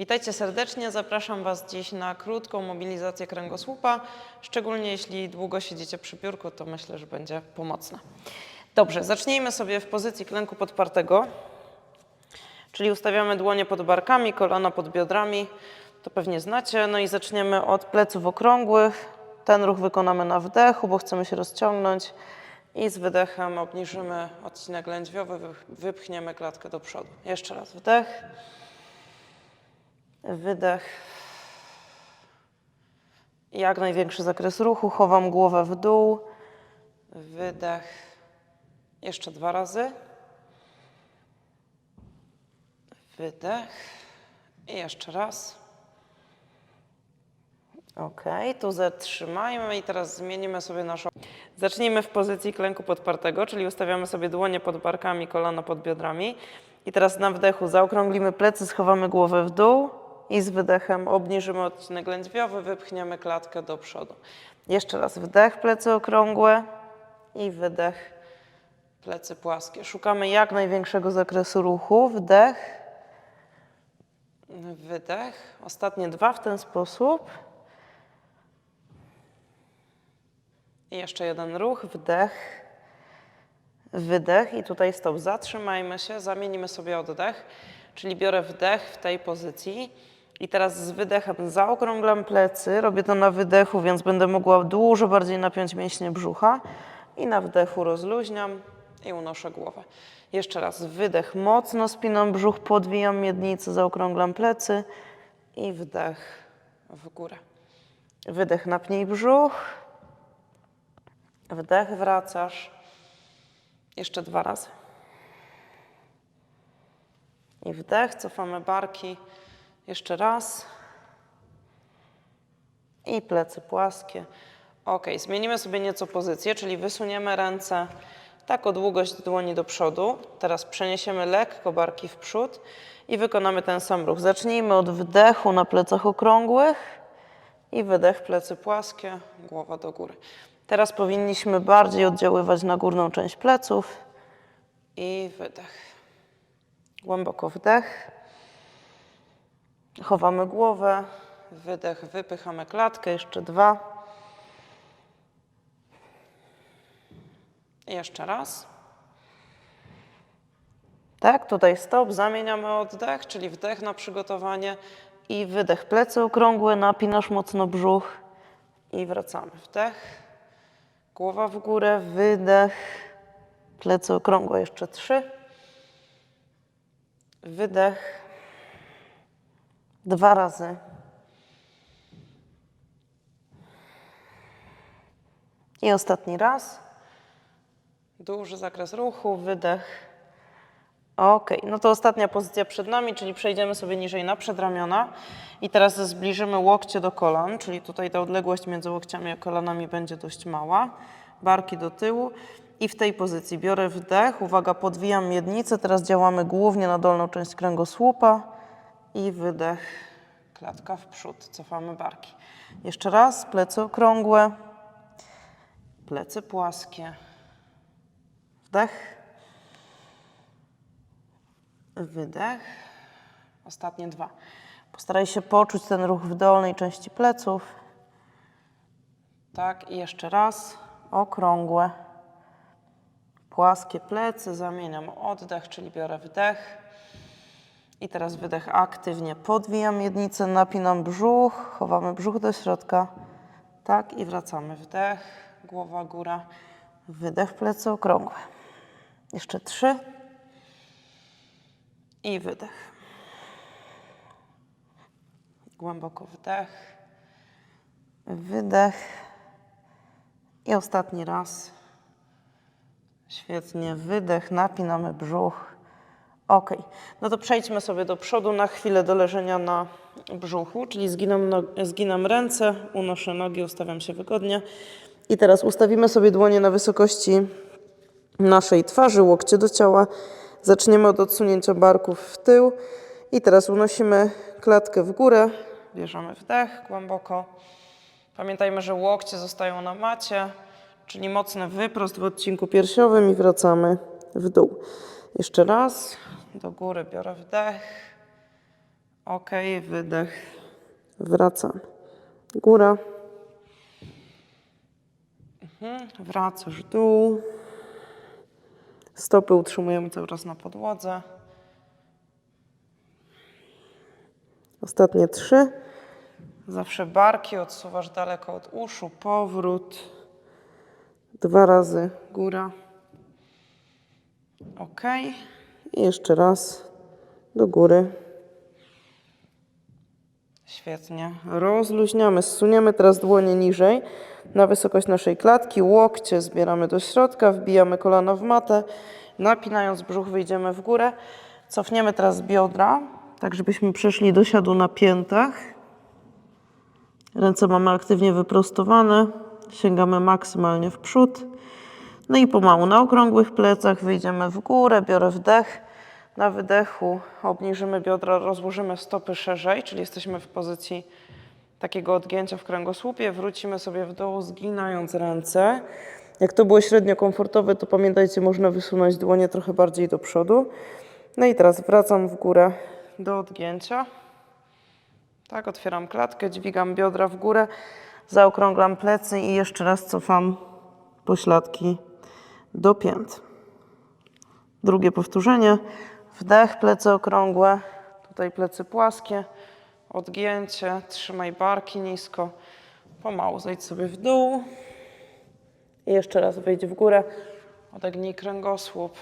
Witajcie serdecznie. Zapraszam Was dziś na krótką mobilizację kręgosłupa. Szczególnie jeśli długo siedzicie przy biurku, to myślę, że będzie pomocna. Dobrze, zacznijmy sobie w pozycji klęku podpartego, czyli ustawiamy dłonie pod barkami, kolana pod biodrami. To pewnie znacie. No i zaczniemy od pleców okrągłych. Ten ruch wykonamy na wdechu, bo chcemy się rozciągnąć. I z wydechem obniżymy odcinek lędźwiowy, wy- wypchniemy klatkę do przodu. Jeszcze raz wdech. Wydech. Jak największy zakres ruchu. Chowam głowę w dół. Wydech. Jeszcze dwa razy. Wydech. I jeszcze raz. Ok, tu zatrzymajmy i teraz zmienimy sobie naszą. Zacznijmy w pozycji klęku podpartego, czyli ustawiamy sobie dłonie pod barkami, kolana pod biodrami. I teraz na wdechu zaokrąglimy plecy, schowamy głowę w dół i z wydechem obniżymy odcinek lędźwiowy, wypchniemy klatkę do przodu. Jeszcze raz wdech, plecy okrągłe i wydech, plecy płaskie. Szukamy jak największego zakresu ruchu. Wdech, wydech. Ostatnie dwa w ten sposób. I jeszcze jeden ruch, wdech, wydech i tutaj stop. Zatrzymajmy się, zamienimy sobie oddech, czyli biorę wdech w tej pozycji i teraz z wydechem zaokrąglam plecy, robię to na wydechu, więc będę mogła dużo bardziej napiąć mięśnie brzucha i na wdechu rozluźniam i unoszę głowę. Jeszcze raz wydech, mocno spinam brzuch, podwijam miednicę, zaokrąglam plecy i wdech w górę. Wydech, napnij brzuch. Wdech, wracasz. Jeszcze dwa razy. I wdech, cofamy barki. Jeszcze raz. I plecy płaskie. Ok, zmienimy sobie nieco pozycję, czyli wysuniemy ręce tak o długość dłoni do przodu. Teraz przeniesiemy lekko barki w przód i wykonamy ten sam ruch. Zacznijmy od wdechu na plecach okrągłych i wydech, plecy płaskie, głowa do góry. Teraz powinniśmy bardziej oddziaływać na górną część pleców i wydech. Głęboko wdech. Chowamy głowę, wydech, wypychamy klatkę, jeszcze dwa. Jeszcze raz. Tak, tutaj stop, zamieniamy oddech, czyli wdech na przygotowanie i wydech. Plecy okrągłe, napinasz mocno brzuch i wracamy. Wdech, głowa w górę, wydech, plecy okrągłe, jeszcze trzy. Wydech, dwa razy. I ostatni raz. Duży zakres ruchu, wydech. Ok, no to ostatnia pozycja przed nami, czyli przejdziemy sobie niżej na przedramiona i teraz zbliżymy łokcie do kolan, czyli tutaj ta odległość między łokciami a kolanami będzie dość mała. Barki do tyłu i w tej pozycji biorę wdech, uwaga, podwijam miednicę, teraz działamy głównie na dolną część kręgosłupa i wydech, klatka w przód, cofamy barki. Jeszcze raz, plecy okrągłe, plecy płaskie, wdech, Wydech. Ostatnie dwa. Postaraj się poczuć ten ruch w dolnej części pleców. Tak, i jeszcze raz. Okrągłe. Płaskie plecy. Zamieniam oddech, czyli biorę wdech. I teraz wydech aktywnie. Podwijam miednicę, napinam brzuch, chowamy brzuch do środka. Tak, i wracamy. Wdech, głowa, góra. Wydech, plecy okrągłe. Jeszcze trzy. I wydech. Głęboko wdech. Wydech. I ostatni raz. Świetnie. Wydech. Napinamy brzuch. Ok. No to przejdźmy sobie do przodu na chwilę do leżenia na brzuchu, czyli zginam, no, zginam ręce, unoszę nogi, ustawiam się wygodnie. I teraz ustawimy sobie dłonie na wysokości naszej twarzy, łokcie do ciała. Zaczniemy od odsunięcia barków w tył i teraz unosimy klatkę w górę. Bierzemy wdech głęboko. Pamiętajmy, że łokcie zostają na macie, czyli mocny wyprost w odcinku piersiowym i wracamy w dół. Jeszcze raz, do góry biorę wdech. Ok, wydech. Wracam. Góra. Mhm. Wracasz dół. Stopy utrzymujemy cały czas na podłodze. Ostatnie trzy. Zawsze barki odsuwasz daleko od uszu. Powrót. Dwa razy góra. Ok. I jeszcze raz do góry. Świetnie. Rozluźniamy. Zsuniemy teraz dłonie niżej na wysokość naszej klatki. Łokcie zbieramy do środka, wbijamy kolano w matę. Napinając brzuch wyjdziemy w górę. Cofniemy teraz biodra, tak żebyśmy przeszli do siadu na piętach. Ręce mamy aktywnie wyprostowane. Sięgamy maksymalnie w przód. No i pomału na okrągłych plecach wyjdziemy w górę, biorę wdech. Na wydechu obniżymy biodra, rozłożymy stopy szerzej, czyli jesteśmy w pozycji takiego odgięcia w kręgosłupie. Wrócimy sobie w dół, zginając ręce. Jak to było średnio komfortowe, to pamiętajcie, można wysunąć dłonie trochę bardziej do przodu. No i teraz wracam w górę do odgięcia. Tak, otwieram klatkę, dźwigam biodra w górę, zaokrąglam plecy i jeszcze raz cofam pośladki do pięt. Drugie powtórzenie. Wdech, plecy okrągłe, tutaj plecy płaskie, odgięcie, trzymaj barki nisko, pomału zejdź sobie w dół. I jeszcze raz wejdź w górę, odegnij kręgosłup,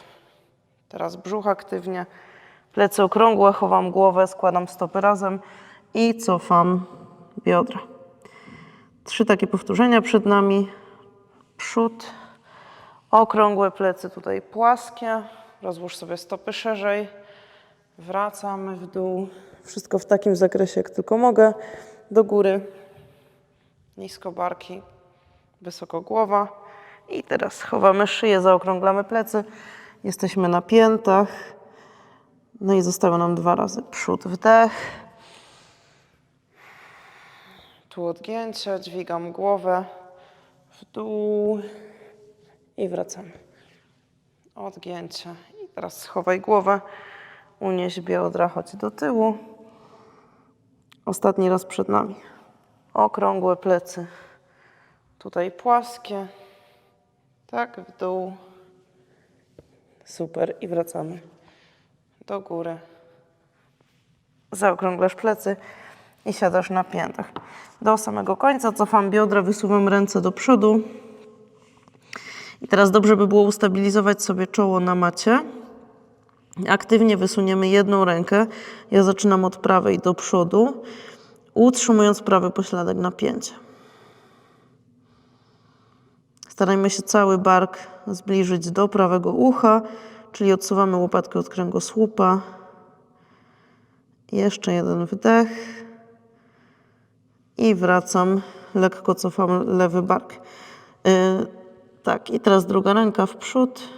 teraz brzuch aktywnie, plecy okrągłe, chowam głowę, składam stopy razem. I cofam biodra. Trzy takie powtórzenia przed nami, przód, Okrągłe plecy tutaj płaskie. Rozłóż sobie stopy szerzej. Wracamy w dół. Wszystko w takim zakresie, jak tylko mogę. Do góry. Nisko barki, wysoko głowa. I teraz schowamy szyję, zaokrąglamy plecy. Jesteśmy na piętach. No i zostały nam dwa razy przód, wdech. Tu odgięcie, dźwigam głowę w dół i wracamy. Odgięcie. I teraz schowaj głowę, unieś biodra, chodź do tyłu. Ostatni raz przed nami. Okrągłe plecy. Tutaj płaskie. Tak, w dół. Super. I wracamy do góry. Zaokrąglasz plecy i siadasz na piętach. Do samego końca cofam biodra, wysuwam ręce do przodu. I teraz dobrze by było ustabilizować sobie czoło na macie. Aktywnie wysuniemy jedną rękę. Ja zaczynam od prawej do przodu, utrzymując prawy pośladek na pięcie. Starajmy się cały bark zbliżyć do prawego ucha, czyli odsuwamy łopatkę od kręgosłupa. Jeszcze jeden wdech. I wracam, lekko cofam lewy bark. Tak, i teraz druga ręka w przód.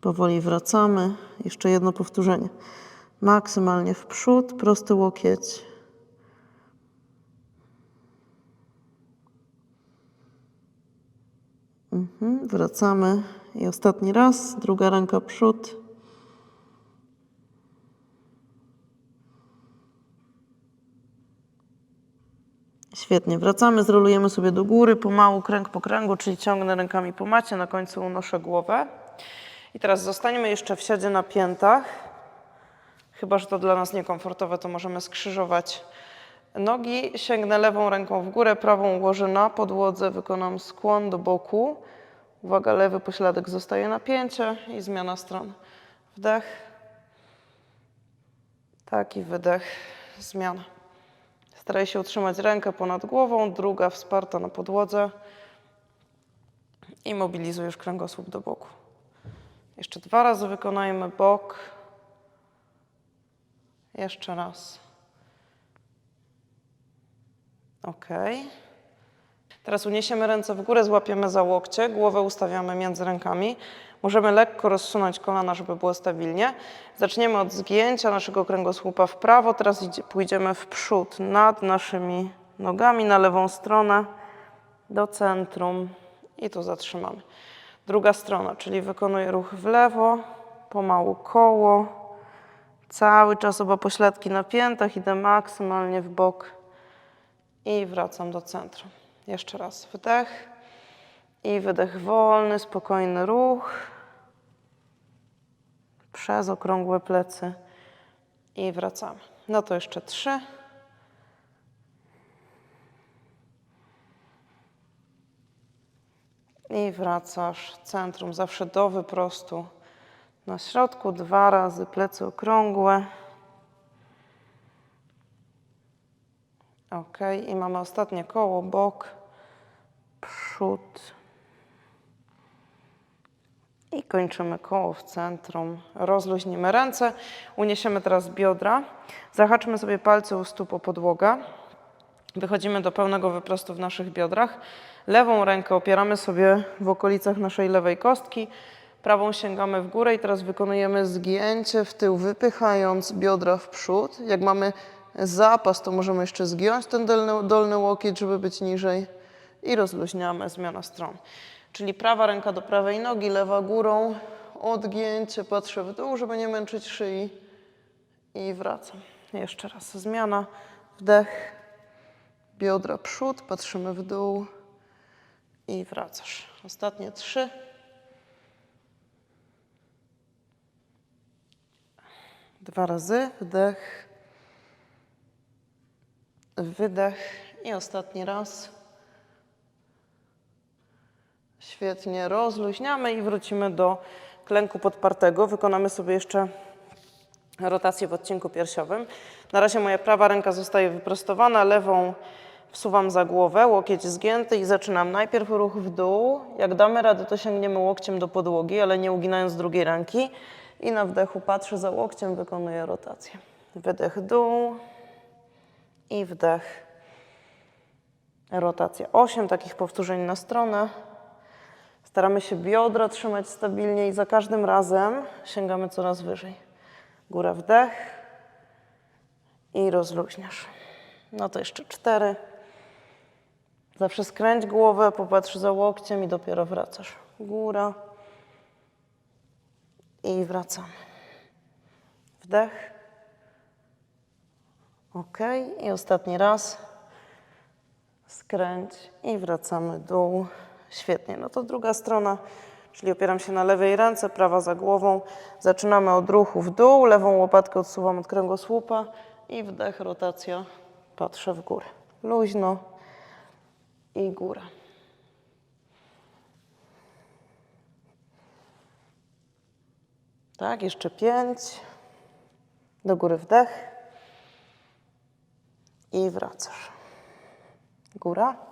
Powoli wracamy. Jeszcze jedno powtórzenie. Maksymalnie w przód, prosty łokieć. Mhm, wracamy. I ostatni raz. Druga ręka przód. Świetnie, wracamy, zrolujemy sobie do góry, pomału, kręg po kręgu, czyli ciągnę rękami po macie, na końcu unoszę głowę. I teraz zostaniemy jeszcze w siadzie na piętach. Chyba, że to dla nas niekomfortowe, to możemy skrzyżować nogi. Sięgnę lewą ręką w górę, prawą ułożę na podłodze, wykonam skłon do boku. Uwaga, lewy pośladek zostaje na pięcie i zmiana stron. Wdech. Taki wydech, zmiana. Staraj się utrzymać rękę ponad głową, druga wsparta na podłodze i mobilizujesz kręgosłup do boku. Jeszcze dwa razy wykonajmy bok. Jeszcze raz. Ok. Teraz uniesiemy ręce w górę, złapiemy za łokcie, głowę ustawiamy między rękami. Możemy lekko rozsunąć kolana, żeby było stabilnie. Zaczniemy od zgięcia naszego kręgosłupa w prawo. Teraz idzie, pójdziemy w przód nad naszymi nogami na lewą stronę do centrum i tu zatrzymamy. Druga strona, czyli wykonuję ruch w lewo, pomału koło, cały czas oba pośladki na piętach, idę maksymalnie w bok i wracam do centrum. Jeszcze raz wdech i wydech wolny, spokojny ruch przez okrągłe plecy i wracamy. No to jeszcze trzy. I wracasz centrum, zawsze do wyprostu. Na środku dwa razy plecy okrągłe. Ok, i mamy ostatnie koło, bok, przód. I kończymy koło w centrum. Rozluźnimy ręce, uniesiemy teraz biodra. Zahaczmy sobie palce u stóp o podłogę. Wychodzimy do pełnego wyprostu w naszych biodrach. Lewą rękę opieramy sobie w okolicach naszej lewej kostki. Prawą sięgamy w górę i teraz wykonujemy zgięcie w tył, wypychając biodra w przód. Jak mamy zapas, to możemy jeszcze zgiąć ten dolny, dolny łokieć, żeby być niżej. I rozluźniamy, zmiana stron. Czyli prawa ręka do prawej nogi, lewa górą, odgięcie, patrzę w dół, żeby nie męczyć szyi i wracam. Jeszcze raz zmiana, wdech, biodra przód, patrzymy w dół i wracasz. Ostatnie trzy. Dwa razy, wdech, wydech i ostatni raz. Świetnie, rozluźniamy i wrócimy do klęku podpartego. Wykonamy sobie jeszcze rotację w odcinku piersiowym. Na razie moja prawa ręka zostaje wyprostowana, lewą wsuwam za głowę, łokieć zgięty i zaczynam najpierw ruch w dół. Jak damy radę, to sięgniemy łokciem do podłogi, ale nie uginając drugiej ręki. I na wdechu patrzę za łokciem, wykonuję rotację. Wydech dół i wdech. Rotacja. Osiem takich powtórzeń na stronę. Staramy się biodra trzymać stabilnie i za każdym razem sięgamy coraz wyżej. Góra wdech i rozluźniasz. No to jeszcze cztery. Zawsze skręć głowę, popatrz za łokciem i dopiero wracasz. Góra i wracamy. Wdech. Ok. I ostatni raz. Skręć i wracamy dół. Świetnie. No to druga strona, czyli opieram się na lewej ręce, prawa za głową. Zaczynamy od ruchu w dół, lewą łopatkę odsuwam od kręgosłupa i wdech, rotacja, patrzę w górę. Luźno i góra. Tak, jeszcze pięć. Do góry wdech. I wracasz. Góra.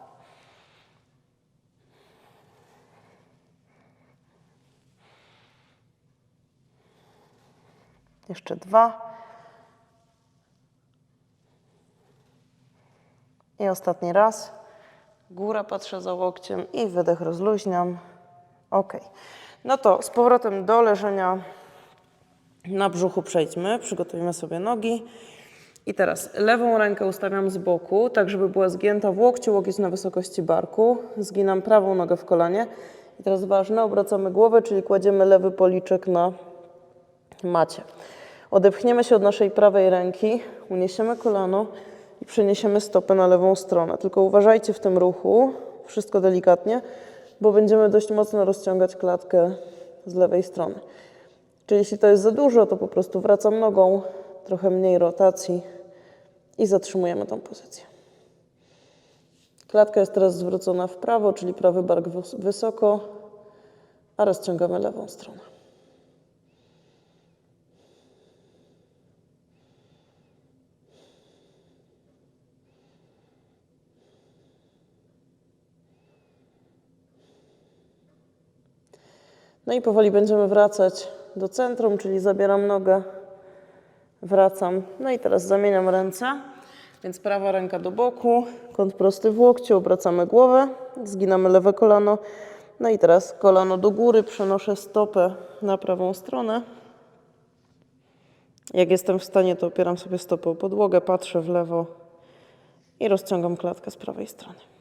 Jeszcze dwa. I ostatni raz. Góra patrzę za łokciem i wydech rozluźniam. Ok. No to z powrotem do leżenia na brzuchu przejdźmy. Przygotujmy sobie nogi. I teraz lewą rękę ustawiam z boku, tak żeby była zgięta w łokciu, łokieć na wysokości barku. Zginam prawą nogę w kolanie. I teraz ważne, obracamy głowę, czyli kładziemy lewy policzek na macie. Odepchniemy się od naszej prawej ręki, uniesiemy kolano i przeniesiemy stopę na lewą stronę. Tylko uważajcie w tym ruchu, wszystko delikatnie, bo będziemy dość mocno rozciągać klatkę z lewej strony. Czyli jeśli to jest za dużo, to po prostu wracam nogą, trochę mniej rotacji i zatrzymujemy tą pozycję. Klatka jest teraz zwrócona w prawo, czyli prawy bark wys- wysoko, a rozciągamy lewą stronę. No i powoli będziemy wracać do centrum, czyli zabieram nogę, wracam. No i teraz zamieniam ręce, więc prawa ręka do boku, kąt prosty w łokciu, obracamy głowę, zginamy lewe kolano. No i teraz kolano do góry, przenoszę stopę na prawą stronę. Jak jestem w stanie, to opieram sobie stopę o podłogę, patrzę w lewo i rozciągam klatkę z prawej strony.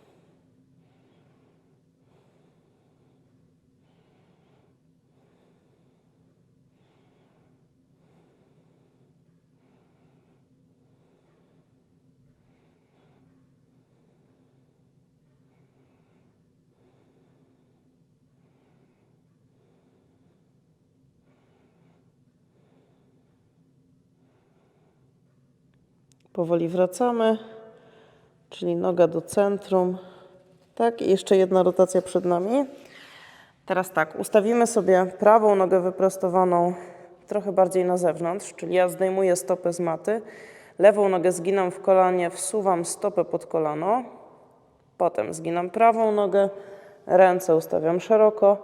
Powoli wracamy, czyli noga do centrum. Tak, i jeszcze jedna rotacja przed nami. Teraz tak, ustawimy sobie prawą nogę wyprostowaną trochę bardziej na zewnątrz, czyli ja zdejmuję stopę z maty, lewą nogę zginam w kolanie, wsuwam stopę pod kolano, potem zginam prawą nogę, ręce ustawiam szeroko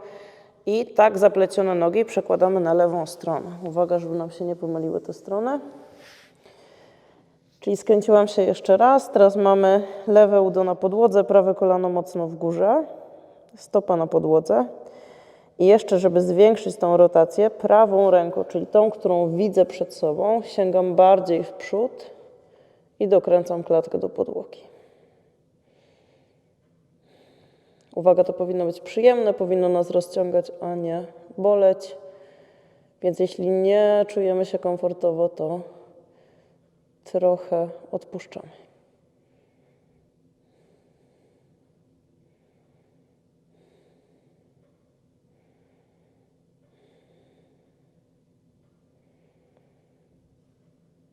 i tak zaplecione nogi przekładamy na lewą stronę. Uwaga, żeby nam się nie pomyliły te strony. Czyli skręciłam się jeszcze raz. Teraz mamy lewe udo na podłodze, prawe kolano mocno w górze, stopa na podłodze. I jeszcze, żeby zwiększyć tą rotację, prawą ręką, czyli tą, którą widzę przed sobą, sięgam bardziej w przód i dokręcam klatkę do podłogi. Uwaga, to powinno być przyjemne, powinno nas rozciągać, a nie boleć. Więc jeśli nie czujemy się komfortowo, to trochę odpuszczamy.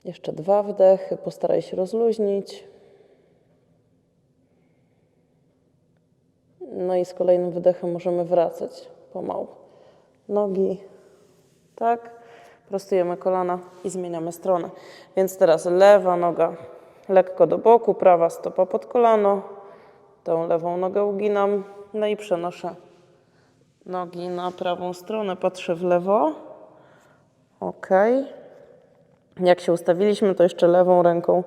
Jeszcze dwa wdechy, postaraj się rozluźnić. No i z kolejnym wydechem możemy wracać pomału. Nogi, tak. Prostujemy kolana i zmieniamy stronę. Więc teraz lewa noga lekko do boku, prawa stopa pod kolano. Tą lewą nogę uginam, no i przenoszę nogi na prawą stronę, patrzę w lewo. Ok. Jak się ustawiliśmy, to jeszcze lewą ręką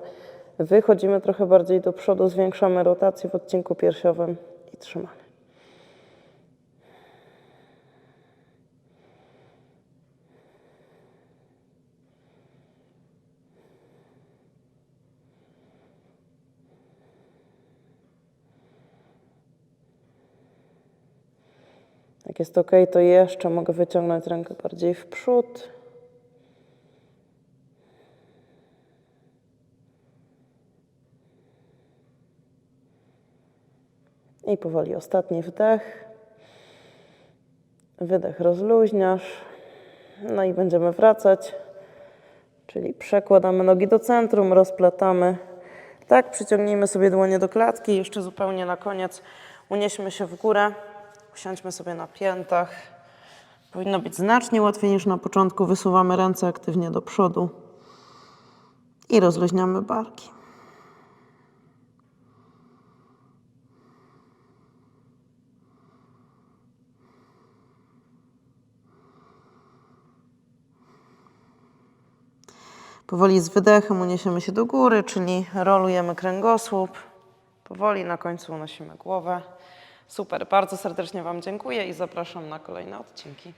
wychodzimy trochę bardziej do przodu, zwiększamy rotację w odcinku piersiowym i trzymamy. Jak jest ok, to jeszcze mogę wyciągnąć rękę bardziej w przód. I powoli ostatni wdech. Wydech rozluźniasz. No i będziemy wracać. Czyli przekładamy nogi do centrum, rozplatamy. Tak, przyciągnijmy sobie dłonie do klatki. Jeszcze zupełnie na koniec unieśmy się w górę. Usiądźmy sobie na piętach. Powinno być znacznie łatwiej niż na początku. Wysuwamy ręce aktywnie do przodu i rozluźniamy barki. Powoli z wydechem uniesiemy się do góry, czyli rolujemy kręgosłup. Powoli na końcu unosimy głowę. Super, bardzo serdecznie Wam dziękuję i zapraszam na kolejne odcinki.